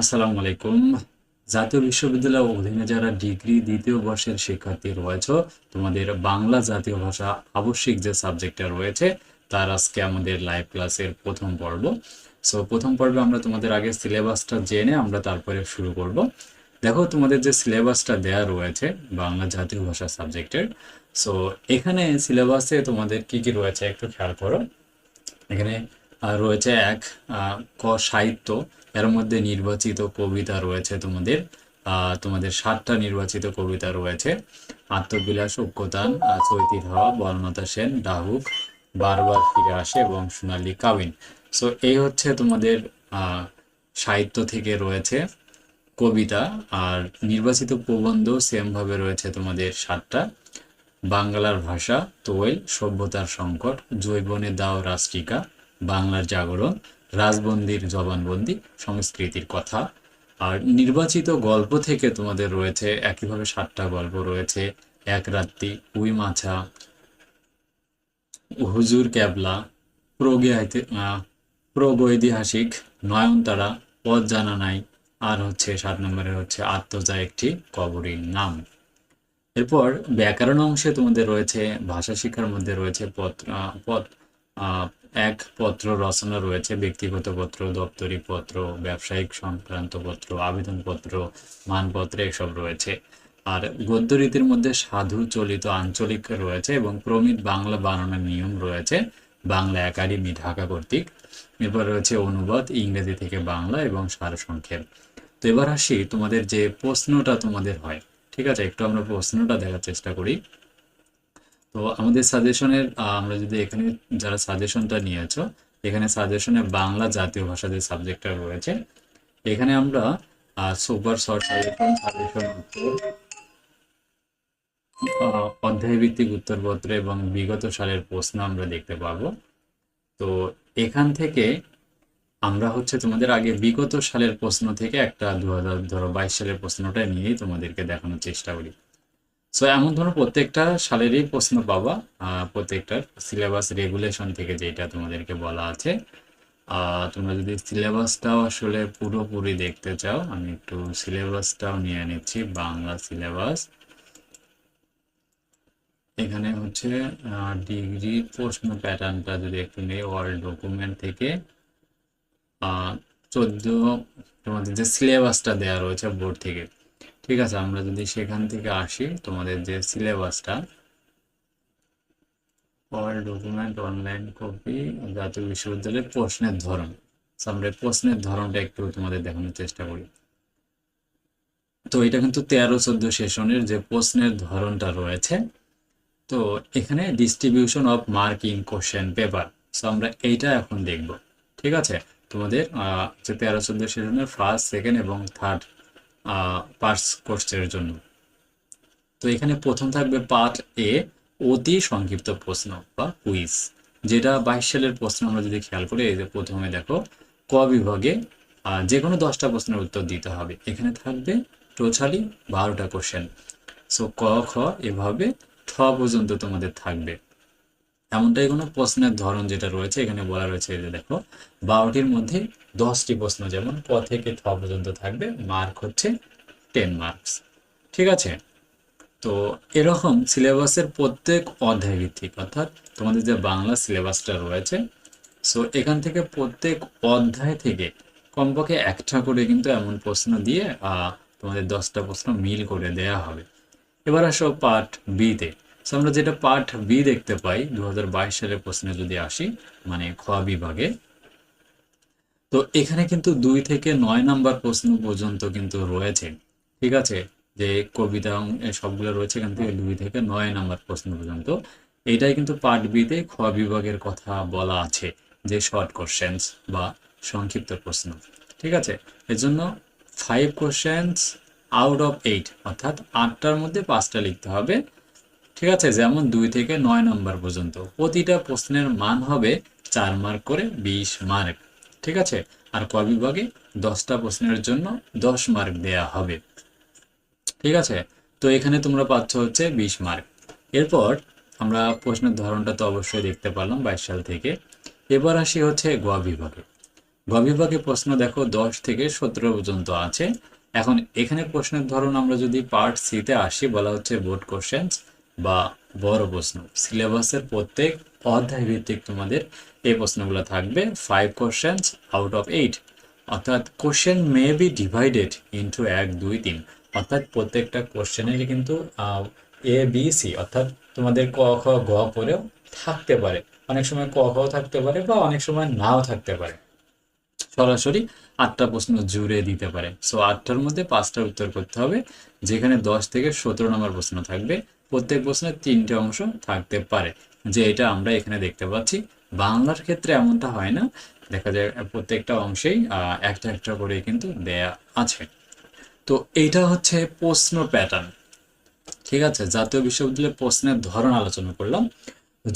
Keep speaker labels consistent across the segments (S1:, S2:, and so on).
S1: আসসালামু আলাইকুম। জাতীয় বিশ্ববিদ্যালয় অধীনে যারা ডিগ্রি দ্বিতীয় বর্ষের শিক্ষার্থী রয়েছে তোমাদের বাংলা জাতীয় ভাষা আবশ্যিক যে সাবজেক্টটা রয়েছে তার আজকে আমাদের লাইভ ক্লাসের প্রথম পর্ব। সো প্রথম পর্বে আমরা তোমাদের আগে সিলেবাসটা জেনে আমরা তারপরে শুরু করব। দেখো তোমাদের যে সিলেবাসটা দেয়া রয়েছে বাংলা জাতীয় ভাষা সাবজেক্টের। সো এখানে সিলেবাসে তোমাদের কি কি রয়েছে একটু খেয়াল করো। এখানে রয়েছে এক আহ, ক সাহিত্য এর মধ্যে নির্বাচিত কবিতা রয়েছে তোমাদের তোমাদের সাতটা নির্বাচিত কবিতা রয়েছে। আত্মবিলাস, ঐক্যতান চৈতির হওয়া বর্ণতা সেন, ডাহুক, বারবার ফিরে আসে এবং সোনালী কাবিন। সো এই হচ্ছে তোমাদের সাহিত্য থেকে রয়েছে কবিতা। আর নির্বাচিত প্রবন্ধ সেম ভাবে রয়েছে তোমাদের সাতটা। বাংলার ভাষা, তোয়েল, সভ্যতার সংকট, জৈবনে দাও রাষ্ট্রিকা, বাংলার জাগরণ। রাজবন্দির জবানবন্দি সংস্কৃতির কথা। আর নির্বাচিত গল্প থেকে তোমাদের রয়েছে একইভাবে সাতটা গল্প রয়েছে। এক রাত্রি উই মাছা হুজুর ক্যাবলা প্রগৈতিহাসিক নয়নতারা পথ জানা নাই। আর হচ্ছে সাত নম্বরের হচ্ছে আত্মজা একটি কবরীর নাম। এরপর ব্যাকরণ অংশে তোমাদের রয়েছে ভাষা শিক্ষার মধ্যে রয়েছে পদ আহ, এক পত্র রচনা রয়েছে, ব্যক্তিগত পত্র, দপ্তরি পত্র, ব্যবসায়িক সংক্রান্ত পত্র আবেদন পত্র মানপত্র, এসব রয়েছে। আর গদ্য রীতির মধ্যে সাধু চলিত আঞ্চলিক রয়েছে এবং প্রমিত বাংলা বানানোর নিয়ম রয়েছে, বাংলা একাডেমি, ঢাকা কর্তৃক। এরপর রয়েছে অনুবাদ, ইংরেজি থেকে বাংলা এবং সারসংক্ষেপ। তো এবার আসি তোমাদের যে প্রশ্নটা তোমাদের হয়। ঠিক আছে, একটু আমরা প্রশ্নটা দেখার চেষ্টা করি। তো আমাদের সাজেশনের আমরা যদি এখানে যারা সাজেশনটা নিয়েছো এখানে সাজেশনে বাংলা জাতীয় ভাষা যে সাবজেক্টটা রয়েছে। এখানে আমরা সুপার শর্ট সাজেশন সাজেশন উত্তর অধ্যায়ভিত্তিক উত্তরপত্র এবং বিগত সালের প্রশ্ন আমরা দেখতে পাবো। তো এখান থেকে আমরা হচ্ছে তোমাদের আগে বিগত সালের প্রশ্ন থেকে একটা দু হাজার ধরো বাইশ সালের প্রশ্নটা নিয়েই তোমাদেরকে দেখানোর চেষ্টা করি। সো এমন ধরো প্রত্যেকটা সালেরই প্রশ্ন পাবা প্রত্যেকটার সিলেবাস রেগুলেশন থেকে যেটা তোমাদেরকে বলা আছে। তোমরা যদি সিলেবাসটাও আসলে পুরোপুরি দেখতে চাও, আমি একটু সিলেবাসটাও নিয়ে নিচ্ছি, বাংলা সিলেবাস এখানে হচ্ছে ডিগ্রি প্রশ্ন প্যাটার্নটা যদি একটু নেই ওয়ার্ল্ড ডকুমেন্ট থেকে। চোদ্দ তোমাদের যে সিলেবাসটা দেওয়া রয়েছে বোর্ড থেকে। ঠিক আছে, আমরা যদি সেখান থেকে আসি, তোমাদের যে সিলেবাসটা ওয়ার্ল্ড ডকুমেন্ট অনলাইন কপি জাতীয় বিশ্ববিদ্যালয়ের প্রশ্নের ধরন। আমরা প্রশ্নের ধরনটা একটু তোমাদের দেখানোর চেষ্টা করি। তো এটা কিন্তু তেরো চোদ্দ সেশনের যে প্রশ্নের ধরনটা রয়েছে, তো এখানে distribution of marking question paper so আমরা এইটা এখন দেখব। ঠিক আছে? তোমাদের যে তেরো চোদ্দ সেশনের ফার্স্ট সেকেন্ড এবং থার্ড পার্টস কোর্সের জন্য। তো এখানে প্রথম থাকবে পার্ট এ অতি সংক্ষিপ্ত প্রশ্ন বা কুইজ যেটা বাইশ সালের প্রশ্ন আমরা যদি খেয়াল করি, এই যে প্রথমে দেখো, ক বিভাগে যে কোনো দশটা প্রশ্নের উত্তর দিতে হবে। এখানে থাকবে টোটালি বারোটা কোশ্চেন সো ক, খ এভাবে ঠ পর্যন্ত তোমাদের থাকবে। এমনটাই কোনো প্রশ্নের ধরন যেটা রয়েছে, এখানে বলা রয়েছে যে দেখো, বারোটির মধ্যে দশটি প্রশ্ন, যেমন ক থেকে ঠ পর্যন্ত থাকবে, মার্ক হচ্ছে টেন মার্কস। ঠিক আছে? তো এরকম সিলেবাসের প্রত্যেক অধ্যায় ভিত্তিক, অর্থাৎ তোমাদের যে বাংলা সিলেবাসটা রয়েছে সো এখান থেকে প্রত্যেক অধ্যায় থেকে কমপক্ষে একটা করে কিন্তু এমন প্রশ্ন দিয়ে তোমাদের দশটা প্রশ্ন মিল করে দেয়া হবে। এবার আসো পার্ট বিতে সো আমরা যেটা পার্ট বি দেখতে পাই দু হাজার বাইশ সালের প্রশ্নে যদি আসি মানে খ বিভাগে, তো এখানে কিন্তু দুই থেকে নয় নাম্বার প্রশ্ন পর্যন্ত কিন্তু রয়েছে। ঠিক আছে? যে কবিতা সবগুলো রয়েছে এখান থেকে দুই থেকে নয় নাম্বার প্রশ্ন পর্যন্ত। এটাই কিন্তু পার্ট বিতে খ বিভাগের কথা বলা আছে, যে শর্ট কোশ্চেন্স বা সংক্ষিপ্ত প্রশ্ন। ঠিক আছে? এর জন্য five questions out of eight অর্থাৎ আটটার মধ্যে পাঁচটা লিখতে হবে। ঠিক আছে, যেমন দুই থেকে নয় নম্বর পর্যন্ত। প্রতিটা প্রশ্নের মান হবে চার মার্ক করে বিশ মার্ক। ঠিক আছে? আর ক বিভাগে দশটা প্রশ্নের জন্য দশ মার্ক দেয়া হবে। ঠিক আছে? তো এখানে তোমরা পাচ্ছ হচ্ছে বিশ মার্ক। এরপর আমরা প্রশ্নের ধরনটা তো অবশ্যই দেখতে পারলাম বাইশ সাল থেকে। এবার আসি হচ্ছে গ বিভাগে। গ বিভাগে প্রশ্ন দেখো, দশ থেকে সতেরো পর্যন্ত আছে। এখন এখানে প্রশ্নের ধরন আমরা যদি পার্ট সিতে আসি, বলা হচ্ছে বোর্ড কোশ্চেন্স। বা বড় প্রশ্ন। সিলেবাসের প্রত্যেক অধ্যায় ভিত্তিক তোমাদের এই প্রশ্নগুলো থাকবে। Five questions out of eight অর্থাৎ question may be divided into এক, দুই, তিন। অর্থাৎ প্রত্যেকটা কোশ্চেনেরই কিন্তু এ বি সি অর্থাৎ তোমাদের ক, খ গ পরেও থাকতে পারে। অনেক সময় ক খ থাকতে পারে বা অনেক সময় নাও থাকতে পারে। সরাসরি আটটা প্রশ্ন জুড়ে দিতে পারে। সো আটটার মধ্যে পাঁচটার উত্তর করতে হবে, যেখানে দশ থেকে সতেরো নম্বর প্রশ্ন থাকবে। প্রত্যেক প্রশ্নের তিনটে অংশ থাকতে পারে। যে এটা আমরা এখানে দেখতে পাচ্ছি, বাংলার ক্ষেত্রে এমনটা হয় না। দেখা যায় প্রত্যেকটা অংশেই একটা একটা করে কিন্তু দেয়া আছে। তো এইটা হচ্ছে প্রশ্ন প্যাটার্ন ঠিক আছে? জাতীয় বিশ্ববিদ্যালয়ের প্রশ্নের ধরন আলোচনা করলাম।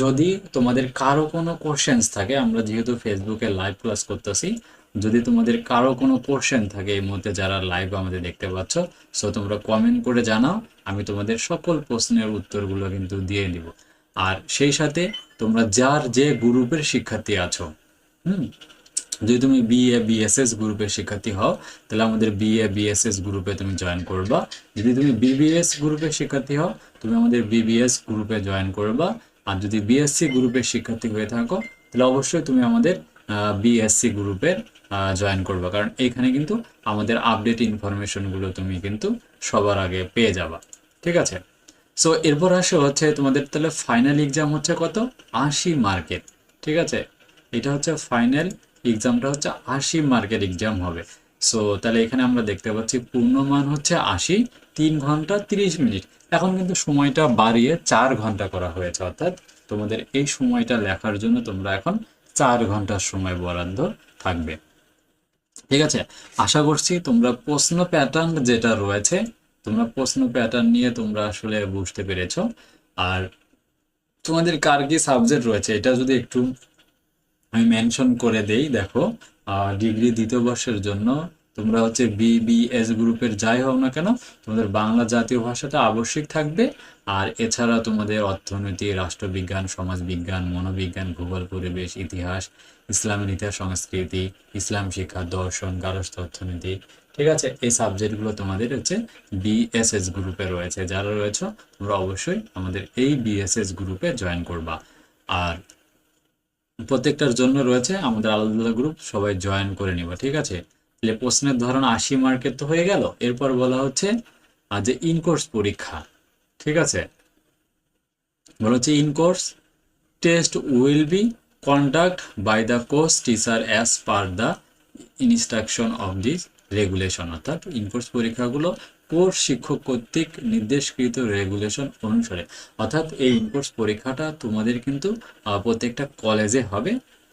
S1: যদি তোমাদের কারও কোনো কোশ্চেন্স থাকে, আমরা যেহেতু ফেসবুকে লাইভ ক্লাস করতেছি যদি তোমাদের কারও কোনো কোশ্চেন থাকে এই মুহূর্তে যারা লাইভ আমাদের দেখতে পাচ্ছ সো তোমরা কমেন্ট করে জানাও, আমি তোমাদের সকল প্রশ্নের উত্তরগুলো কিন্তু দিয়ে দিব আর সেই সাথে তোমরা যার যে গ্রুপের শিক্ষার্থী আছো, হুম, যদি তুমি বিএ বিএসএস গ্রুপের শিক্ষার্থী হও, তাহলে আমাদের বিএ বিএসএস গ্রুপে তুমি জয়েন করবা। যদি তুমি বিবিএস গ্রুপের শিক্ষার্থী হও, তুমি আমাদের বিবিএস গ্রুপে জয়েন করবা। আর যদি বিএসসি গ্রুপের শিক্ষার্থী হয়ে থাকো, তাহলে অবশ্যই তুমি আমাদের বিএসসি গ্রুপে জয়েন করবা। কারণ এখানে কিন্তু আমাদের আপডেট ইনফরমেশনগুলো তুমি কিন্তু সবার আগে পেয়ে যাবা। ঠিক আছে? সো এরপর আসে হচ্ছে তোমাদের তাহলে ফাইনাল এক্সাম হচ্ছে কত? আশি মার্কেট ঠিক আছে? এটা হচ্ছে ফাইনাল এক্সামটা হচ্ছে আশি মার্কের এক্সাম হবে। সো তাহলে এখানে আমরা দেখতে পাচ্ছি পূর্ণমান হচ্ছে আশি, তিন ঘণ্টা তিরিশ মিনিট। এখন কিন্তু সময়টা বাড়িয়ে চার ঘণ্টা করা হয়েছে, অর্থাৎ তোমাদের এই সময়টা লেখার জন্য তোমরা এখন চার ঘণ্টার সময় বরাদ্দ থাকবে। ঠিক আছে? আশা করছি তোমরা প্রশ্ন প্যাটার্ন যেটা রয়েছে, তোমরা প্রশ্ন প্যাটার্ন নিয়ে তোমরা আসলে বুঝতে পেরেছ। আর তোমাদের কার কি সাবজেক্ট রয়েছে, এটা যদি একটু আমি মেনশন করে দেই, দেখো ডিগ্রি দ্বিতীয় বর্ষের জন্য তোমরা হচ্ছে বিবিএস গ্রুপের যাই হও না কেন, তোমাদের বাংলা জাতীয় ভাষাটা আবশ্যিক থাকবে। আর এছাড়া তোমাদের অর্থনীতি, রাষ্ট্রবিজ্ঞান, সমাজবিজ্ঞান, মনোবিজ্ঞান, ভূগোল, পরিবেশ, ইতিহাস, ইসলামের ইতিহাস, সংস্কৃতি, ইসলাম শিক্ষা, দর্শন, গারস্থ অর্থনীতি, ঠিক আছে? এই সাবজেক্টগুলো তোমাদের হচ্ছে বিএসএস গ্রুপে রয়েছে। যারা রয়েছে, তোমরা অবশ্যই আমাদের এই বিএসএস গ্রুপে জয়েন করবা। আর প্রত্যেকটার জন্য রয়েছে আমাদের আলাদা আলাদা গ্রুপ, সবাই জয়েন করে নিবা, ঠিক আছে? তাহলে প্রশ্নের ধরন আশি মার্কের তো হয়ে গেল। এরপর বলা হচ্ছে যে ইনকোর্স পরীক্ষা, ঠিক আছে? বলা হচ্ছে in course test will be conduct by the course teacher as per the instruction of this regulation অর্থাৎ ইনকোর্স পরীক্ষাগুলো কোর্স শিক্ষক কর্তৃক নির্দেশকৃত রেগুলেশন অনুসারে। অর্থাৎ এই ইনকোর্স পরীক্ষাটা তোমাদের কিন্তু প্রত্যেকটা কলেজে হবে।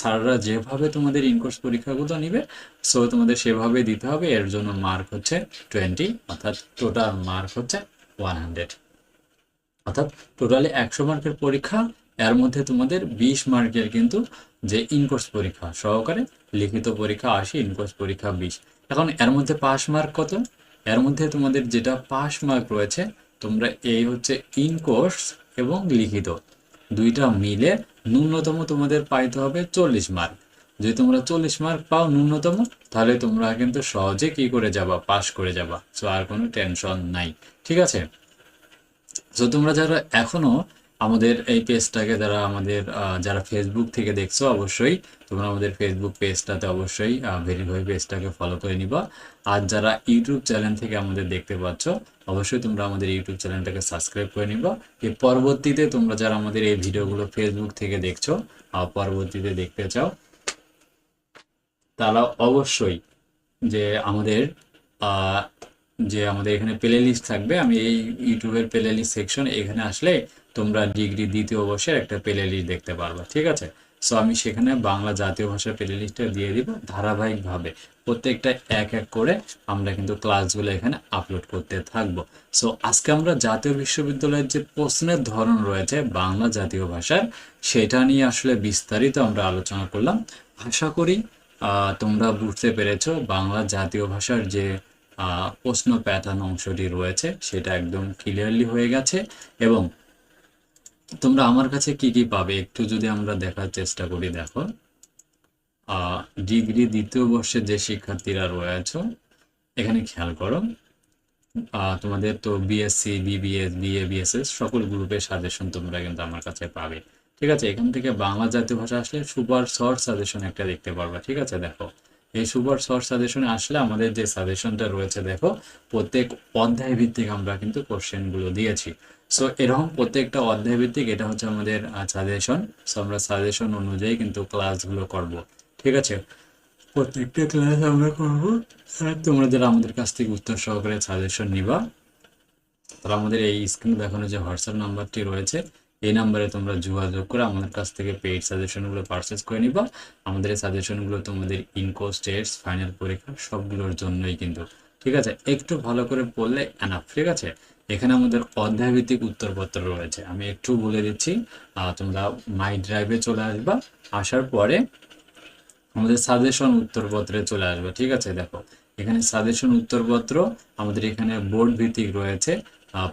S1: স্যাররা যেভাবে তোমাদের ইনকোর্স পরীক্ষাগুলো নিবে সো তোমাদের সেভাবে দিতে হবে। এর জন্য মার্ক হচ্ছে টোয়েন্টি অর্থাৎ টোটাল মার্ক হচ্ছে ওয়ান হান্ড্রেড অর্থাৎ টোটালি একশো মার্কের পরীক্ষা, এর মধ্যে তোমাদের বিশ মার্কের কিন্তু যে ইনকোর্স পরীক্ষা সহকারে লিখিত পরীক্ষা আশি ইনকোর্স পরীক্ষা বিশ। এখন এর মধ্যে পাস মার্ক কত? এর মধ্যে তোমাদের যেটা পাস মার্ক রয়েছে, তোমরা এই হচ্ছে ইনকোর্স এবং লিখিত। দুইটা মিলে ন্যূনতম তোমাদের পাইতে হবে চল্লিশ মার্ক। যদি তোমরা চল্লিশ মার্ক পাও ন্যূনতম, তাহলে তোমরা কিন্তু সহজে কি করে যাবা, পাশ করে যাবা। সো আর কোনো টেনশন নাই। ঠিক আছে? তো তোমরা যারা এখনও আমাদের এই পেজটাকে যারা আমাদের যারা ফেসবুক থেকে দেখছ অবশ্যই, তোমরা আমাদের ফেসবুক পেজটাতে অবশ্যই ভেরিফাই পেজটাকে ফলো করে নিবা। আর যারা ইউটিউব চ্যানেল থেকে আমাদের দেখতে পাচ্ছ, অবশ্যই তোমরা আমাদের ইউটিউব চ্যানেলটাকে সাবস্ক্রাইব করে নিবা। এর পরবর্তীতে তোমরা যারা আমাদের এই ভিডিওগুলো ফেসবুক থেকে দেখছ পরবর্তীতে দেখতে চাও, তারা অবশ্যই যে আমাদের যে আমাদের এখানে প্লে লিস্ট থাকবে, আমি এই ইউটিউবের প্লে লিস্ট সেকশন এখানে আসলে তোমরা ডিগ্রি দ্বিতীয় বর্ষের একটা প্লে লিস্ট দেখতে পারবা, ঠিক আছে? সো আমি সেখানে বাংলা জাতীয় ভাষার প্লে লিস্টটা দিয়ে দিব ধারাবাহিকভাবে। প্রত্যেকটা এক এক করে আমরা কিন্তু ক্লাসগুলো এখানে আপলোড করতে থাকব। সো আজকে আমরা জাতীয় বিশ্ববিদ্যালয়ের যে প্রশ্নের ধরন রয়েছে বাংলা জাতীয় ভাষার, সেটা নিয়ে আসলে বিস্তারিত আমরা আলোচনা করলাম। আশা করি তোমরা বুঝতে পেরেছ বাংলা জাতীয় ভাষার যে প্রশ্ন প্যাটার্ন অংশটি রয়েছে, সেটা একদম ক্লিয়ারলি হয়ে গেছে এবং তোমরা আমার কাছে কি কি পাবে? একটু যদি আমরা দেখার চেষ্টা করি, দেখো। ডিগ্রি দ্বিতীয় বর্ষের যে শিক্ষার্থীরা রয়েছে, এখানে খেয়াল করো। তোমাদের তো বিএসসি বিবিএস বিএ বিএসএস সকল গ্রুপের সাজেশন তোমরা কিন্তু আমার কাছে পাবে। ঠিক আছে? এখান থেকে বাংলা জাতীয় ভাষা আসলে সুপার শর্ট সাজেশন একটা দেখতে পারবা। ঠিক আছে? দেখো। এই সুপার শর্ট সাজেশনে আসলে আমাদের যে সাজেশনটা রয়েছে, দেখো, প্রত্যেক অধ্যায় ভিত্তিক আমরা কিন্তু কোশ্চেনগুলো দিয়েছি। সো এরকম প্রত্যেকটা অধ্যায় ভিত্তিক এটা হচ্ছে আমাদের সাজেশন সো আমরা সাজেশন অনুযায়ী কিন্তু ক্লাসগুলো করব। ঠিক আছে? প্রত্যেকটা ক্লাস আমরা করব। তোমরা যারা আমাদের কাছ থেকে উত্তর সহকারে সাজেশন নিবা তারা আমাদের এই স্ক্রিনে দেখানো যে হোয়াটসঅ্যাপ নাম্বারটি রয়েছে এই নাম্বারে তোমরা যোগাযোগ করে আমাদের কাছ থেকে পেইড সাজেশনগুলো পারচেস করে নিবা। আমাদের এই সাজেশনগুলো তোমাদের ইনকো স্টেটস ফাইনাল পরীক্ষা সবগুলোর জন্যই কিন্তু। ঠিক আছে? একটু ভালো করে পড়লে এনাফ ঠিক আছে? এখানে আমাদের অধ্যায়ভিত্তিক উত্তরপত্র রয়েছে। আমি একটু বলে দিচ্ছি তোমরা মাই ড্রাইভে চলে আসবা। আসার পরে আমাদের সাজেশন উত্তরপত্রে চলে আসবে, ঠিক আছে? দেখো, এখানে সাজেশন উত্তরপত্র আমাদের এখানে বোর্ড ভিত্তিক রয়েছে।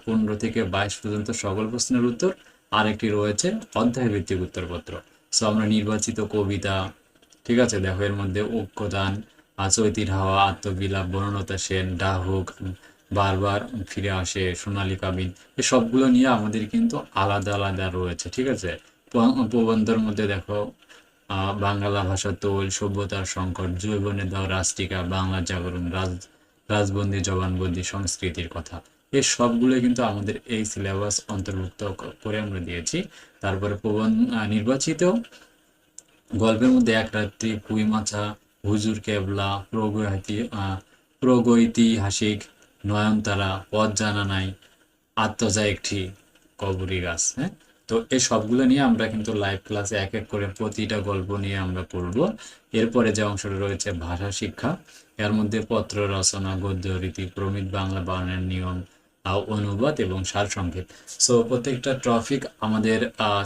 S1: পনেরো থেকে বাইশ পর্যন্ত সকল প্রশ্নের উত্তর। আর একটি রয়েছে অধ্যায় ভিত্তিক উত্তরপত্র। সো আমরা নির্বাচিত কবিতা, ঠিক আছে, দেখো, এর মধ্যে ঐক্যদান চৈতির হাওয়া, আত্মবিলাপ, বনলতা সেন, ডাহুক, বারবার ফিরে আসে, সোনালী কাবিন, এই সবগুলো নিয়ে আমাদের কিন্তু আলাদা আলাদা রয়েছে, ঠিক আছে? প্রবন্ধের মধ্যে দেখো বাংলা ভাষা তোল, সভ্যতার সংকট জৈবনে দাও রাষ্ট্রিকা বাংলা জাগরণ, রাজ, রাজবন্দি, জবানবন্দি, সংস্কৃতির কথা। এই সবগুলো কিন্তু আমাদের এই সিলেবাস অন্তর্ভুক্ত করে আমরা দিয়েছি। তারপরে প্রবন্ধ নির্বাচিত গল্পের মধ্যে এক রাত্রি পুঁই মাছা, হুজুর কেবলা, প্রগৈতি প্রগৈতিহাসিক, নয়নতারা, পথ জানা নাই আত্মজা একটি কবরী গাছ হ্যাঁ? তো এই সবগুলো নিয়ে আমরা কিন্তু লাইভ ক্লাসে এক এক করে প্রতিটা গল্প নিয়ে আমরা পড়ব। এরপরে যে অংশটা রয়েছে ভাষা শিক্ষা, এর মধ্যে পত্র, রচনা, গদ্য, রীতি, প্রমিত বাংলা বানানের নিয়ম অনুবাদ এবং সারসংক্ষেপ। সো প্রত্যেকটা টপিক আমাদের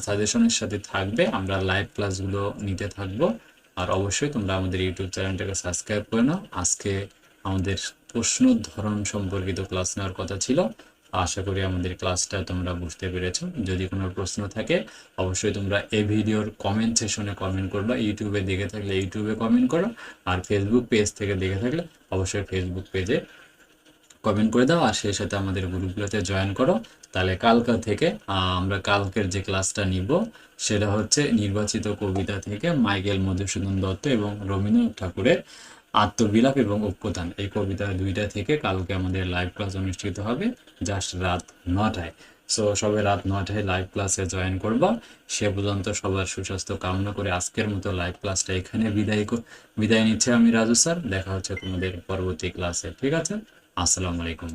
S1: সাজেশনের সাথে থাকবে। আমরা লাইভ ক্লাসগুলো নিতে থাকব। আর অবশ্যই তোমরা আমাদের ইউটিউব চ্যানেলটাকে সাবস্ক্রাইব করে নাও। আজকে আমাদের প্রশ্ন ধরন সম্পর্কিত ক্লাস নেওয়ার কথা ছিল। আশা করি আমাদের ক্লাসটা তোমরা বুঝতে পেরেছ। যদি কোনো প্রশ্ন থাকে, অবশ্যই তোমরা এই ভিডিওর কমেন্ট সেকশনে কমেন্ট করবা। ইউটিউবে দেখে থাকলে ইউটিউবে কমেন্ট করো। আর ফেসবুক পেজ থেকে দেখে থাকলে অবশ্যই ফেসবুক পেজে কমেন্ট করে দাও, আর সেই সাথে আমাদের গ্রুপগুলোতে জয়েন করো। তাহলে কালকা থেকে আমরা কালকের যে ক্লাসটা নিব, সেটা হচ্ছে নির্বাচিত কবিতা থেকে মাইকেল মধুসূদন দত্ত এবং রবীন্দ্রনাথ ঠাকুরের আত্মবিলাপ এবং ঐক্যদান এই কবিতা দুইটা থেকে কালকে আমাদের লাইভ ক্লাস অনুষ্ঠিত হবে জাস্ট রাত নটায়। সো সবাই রাত নটায় লাইভ ক্লাসে জয়েন করবা। সে পর্যন্ত সবার সুস্বাস্থ্য কামনা করে আজকের মতো লাইভ ক্লাসটা এখানে বিদায় বিদায় নিচ্ছে আমি রাজু স্যার দেখা হচ্ছে তোমাদের পরবর্তী ক্লাসে ঠিক আছে? আসসালামু আলাইকুম।